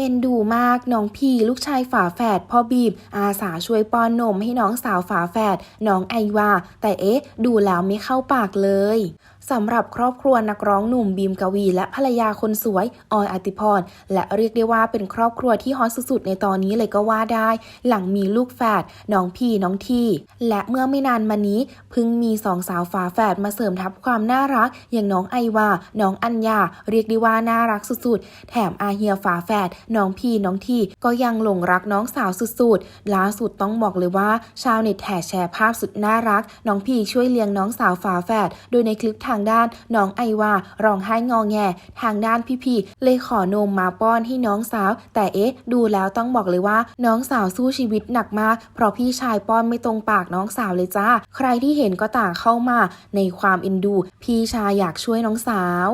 อ็นดูมากน้องพีลูกชายฝาแฝดพ่อบีบ อาสาช่วยป้อนนมให้น้องสาวฝาแฝดน้องไอวา แต่เอ๊ะ ดูแล้วไม่เข้าปากเลย สำหรับครอบครัวนักร้องหนุ่มบีมกวี และภรรยาคนสวยออยอติพร และเรียกได้ว่าเป็นครอบครัวที่ฮอตสุดๆ ในตอนนี้เลยก็ว่าได้ หลังมีลูกแฝดน้องพีน้องทีและเมื่อไม่นานมานี้เพิ่งมีสองสาวฝาแฝดมาเสริมทับความน่ารัก อย่างน้องไอวา น้องอัญญา เรียกได้ว่าน่ารักสุดๆ แถมอาเฮียฝาแฝดน้องพีน้องทีก็ยังหลงรักน้องสาวสุดๆล่าสุดต้องบอกเลยว่า ชาวเน็ตแห่แชร์ภาพสุดน่ารัก น้องพีช่วยเลี้ยงน้องสาวฝาแฝดโดยในคลิปทางด้านน้องไอวาร้องไห้งอแง ทางด้านพี่พีเลยขอนมมาป้อนให้น้องสาว แต่เอ๊ะ ดูแล้วต้องบอกเลยว่า น้องสาวสู้ชีวิตหนักมาก เพราะพี่ชายป้อนไม่ตรงปากน้องสาวเลยจ้า ใครที่เห็นก็ต่างเข้ามาในความเอ็นดู พี่ชายอยากช่วยน้องสาว